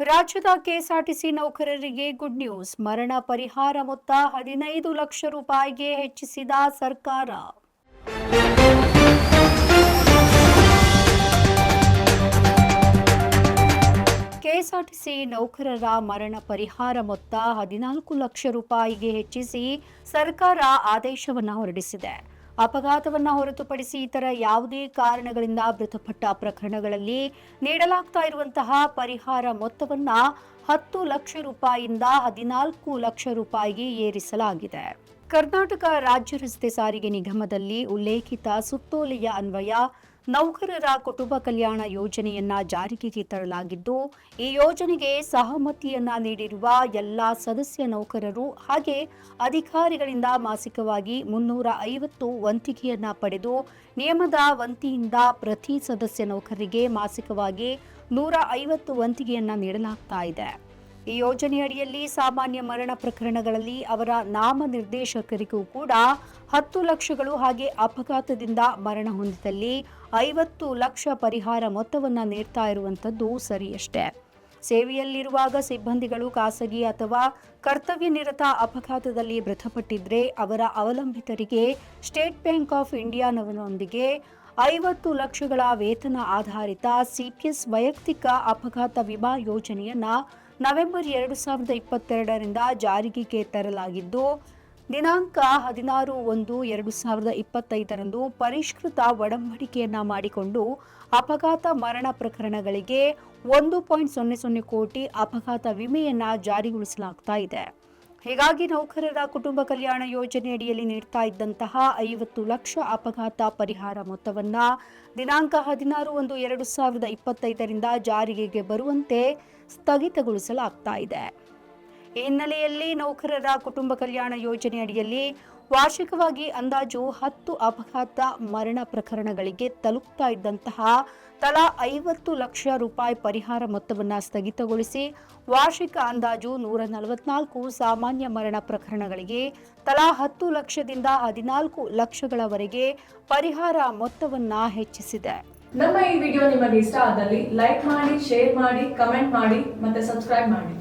ರಾಜ್ಯದ ಕೆಎಸ್ಆರ್ಟಿಸಿ ನೌಕರರಿಗೆ good news ಮರಣ ಪರಿಹಾರ ಮೊತ್ತ ಹದಿನೈದು ಲಕ್ಷ ರೂಪಾಯಿಗೆ ಹೆಚ್ಚಿಸಿದ ಸರ್ಕಾರ. ಕೆಎಸ್ಆರ್ಟಿಸಿ ನೌಕರರ ಮರಣ ಪರಿಹಾರ ಮೊತ್ತ ಹದಿನಾಲ್ಕು ಲಕ್ಷ ರೂಪಾಯಿಗೆ ಹೆಚ್ಚಿಸಿ ಸರ್ಕಾರ ಆದೇಶವನ್ನು ಹೊರಡಿಸಿದೆ. ಅಪಘಾತವನ್ನು ಹೊರತುಪಡಿಸಿ ಇತರ ಯಾವುದೇ ಕಾರಣಗಳಿಂದ ಮೃತಪಟ್ಟ ಪ್ರಕರಣಗಳಲ್ಲಿ ನೀಡಲಾಗ್ತಾ ಇರುವಂತಹ ಪರಿಹಾರ ಮೊತ್ತವನ್ನ ಹತ್ತು ಲಕ್ಷ ರೂಪಾಯಿಯಿಂದ ಹದಿನಾಲ್ಕು ಲಕ್ಷ ರೂಪಾಯಿಗೆ ಏರಿಸಲಾಗಿದೆ. ಕರ್ನಾಟಕ ರಾಜ್ಯ ರಸ್ತೆ ಸಾರಿಗೆ ನಿಗಮದಲ್ಲಿ ಉಲ್ಲೇಖಿತ ಸುತ್ತೋಲೆಯ ಅನ್ವಯ, ನೌಕರರ ಕುಟುಂಬ ಕಲ್ಯಾಣ ಯೋಜನೆಯನ್ನ ಜಾರಿಗೆ ತರಲಾಗಿದ್ದು, ಈ ಯೋಜನೆಗೆ ಸಹಮತಿಯನ್ನ ನೀಡಿರುವ ಎಲ್ಲ ಸದಸ್ಯ ನೌಕರರು ಹಾಗೆ ಅಧಿಕಾರಿಗಳಿಂದ ಮಾಸಿಕವಾಗಿ ಮುನ್ನೂರ ಐವತ್ತು ವಂತಿಗೆಯನ್ನ ಪಡೆದು, ನಿಯಮದ ವಂತಿಯಿಂದ ಪ್ರತಿ ಸದಸ್ಯ ನೌಕರರಿಗೆ ಮಾಸಿಕವಾಗಿ ನೂರ ಐವತ್ತು ವಂತಿಗೆಯನ್ನ ನೀಡಲಾಗ್ತಾ ಇದೆ. ಈ ಯೋಜನೆಯಡಿಯಲ್ಲಿ ಸಾಮಾನ್ಯ ಮರಣ ಪ್ರಕರಣಗಳಲ್ಲಿ ಅವರ ನಾಮ ನಿರ್ದೇಶಕರಿಗೂ ಕೂಡ ಹತ್ತು ಲಕ್ಷಗಳು ಹಾಗೆ ಅಪಘಾತದಿಂದ ಮರಣ ಹೊಂದಿದಲ್ಲಿ ಐವತ್ತು ಲಕ್ಷ ಪರಿಹಾರ ಮೊತ್ತವನ್ನು ನೀಡ್ತಾ ಇರುವಂಥದ್ದು ಸರಿಯಷ್ಟೇ. ಸೇವೆಯಲ್ಲಿರುವಾಗ ಸಿಬ್ಬಂದಿಗಳು ಖಾಸಗಿ ಅಥವಾ ಕರ್ತವ್ಯ ನಿರತ ಅಪಘಾತದಲ್ಲಿ ಮೃತಪಟ್ಟಿದ್ರೆ ಅವರ ಅವಲಂಬಿತರಿಗೆ ಸ್ಟೇಟ್ ಬ್ಯಾಂಕ್ ಆಫ್ ಇಂಡಿಯಾನವರೊಂದಿಗೆ ಐವತ್ತು ಲಕ್ಷಗಳ ವೇತನ ಆಧಾರಿತ ಸಿಪಿಎಸ್ ವೈಯಕ್ತಿಕ ಅಪಘಾತ ವಿಮಾ ಯೋಜನೆಯನ್ನ ನವೆಂಬರ್ ಎರಡು ಸಾವಿರದ ಇಪ್ಪತ್ತೆರಡರಿಂದ ಜಾರಿಗೆ ತರಲಾಗಿದ್ದು, ದಿನಾಂಕ ಹದಿನಾರು ಒಂದು ಎರಡು ಸಾವಿರದ ಇಪ್ಪತ್ತೈದರಂದು ಪರಿಷ್ಕೃತ ಒಡಂಬಡಿಕೆಯನ್ನು ಮಾಡಿಕೊಂಡು ಅಪಘಾತ ಮರಣ ಪ್ರಕರಣಗಳಿಗೆ ಒಂದು ಪಾಯಿಂಟ್ ಸೊನ್ನೆ ಸೊನ್ನೆ ಕೋಟಿ ಅಪಘಾತ ವಿಮೆಯನ್ನು ಜಾರಿಗೊಳಿಸಲಾಗ್ತಾ ಇದೆ. ಹೀಗಾಗಿ ನೌಕರರ ಕುಟುಂಬ ಕಲ್ಯಾಣ ಯೋಜನೆಯಡಿಯಲ್ಲಿ ನೀಡ್ತಾ ಇದ್ದಂತಹ ಐವತ್ತು ಲಕ್ಷ ಅಪಘಾತ ಪರಿಹಾರ ಮೊತ್ತವನ್ನ ದಿನಾಂಕ ಹದಿನಾರು ಒಂದು ಎರಡು ಸಾವಿರದ ಇಪ್ಪತ್ತೈದರಿಂದ ಜಾರಿಗೆ ಬರುವಂತೆ ಸ್ಥಗಿತಗೊಳಿಸಲಾಗ್ತಾ ಇದೆ. ಈ ಹಿನ್ನೆಲೆಯಲ್ಲಿ ನೌಕರರ ಕುಟುಂಬ ಕಲ್ಯಾಣ ಯೋಜನೆ ಅಡಿಯಲ್ಲಿ ವಾರ್ಷಿಕವಾಗಿ ಅಂದಾಜು ಹತ್ತು ಅಪಘಾತ ಮರಣ ಪ್ರಕರಣಗಳಿಗೆ ತಲುಪ್ತಾ ಇದ್ದಂತಹ ತಲಾ ಐವತ್ತು ಲಕ್ಷ ರೂಪಾಯಿ ಪರಿಹಾರ ಮೊತ್ತವನ್ನು ಸ್ಥಗಿತಗೊಳಿಸಿ ವಾರ್ಷಿಕ ಅಂದಾಜು ನೂರ ನಲವತ್ನಾಲ್ಕು ಸಾಮಾನ್ಯ ಮರಣ ಪ್ರಕರಣಗಳಿಗೆ ತಲಾ ಹತ್ತು ಲಕ್ಷದಿಂದ ಹದಿನಾಲ್ಕು ಲಕ್ಷಗಳವರೆಗೆ ಪರಿಹಾರ ಮೊತ್ತವನ್ನು ಹೆಚ್ಚಿಸಿದೆ. ನಮ್ಮ ಈ ವಿಡಿಯೋ ನಿಮಗೆ ಇಷ್ಟ ಆದಲ್ಲಿ ಲೈಕ್ ಮಾಡಿ, ಶೇರ್ ಮಾಡಿ, ಕಮೆಂಟ್ ಮಾಡಿ ಮತ್ತೆ ಸಬ್ಸ್ಕ್ರೈಬ್ ಮಾಡಿ.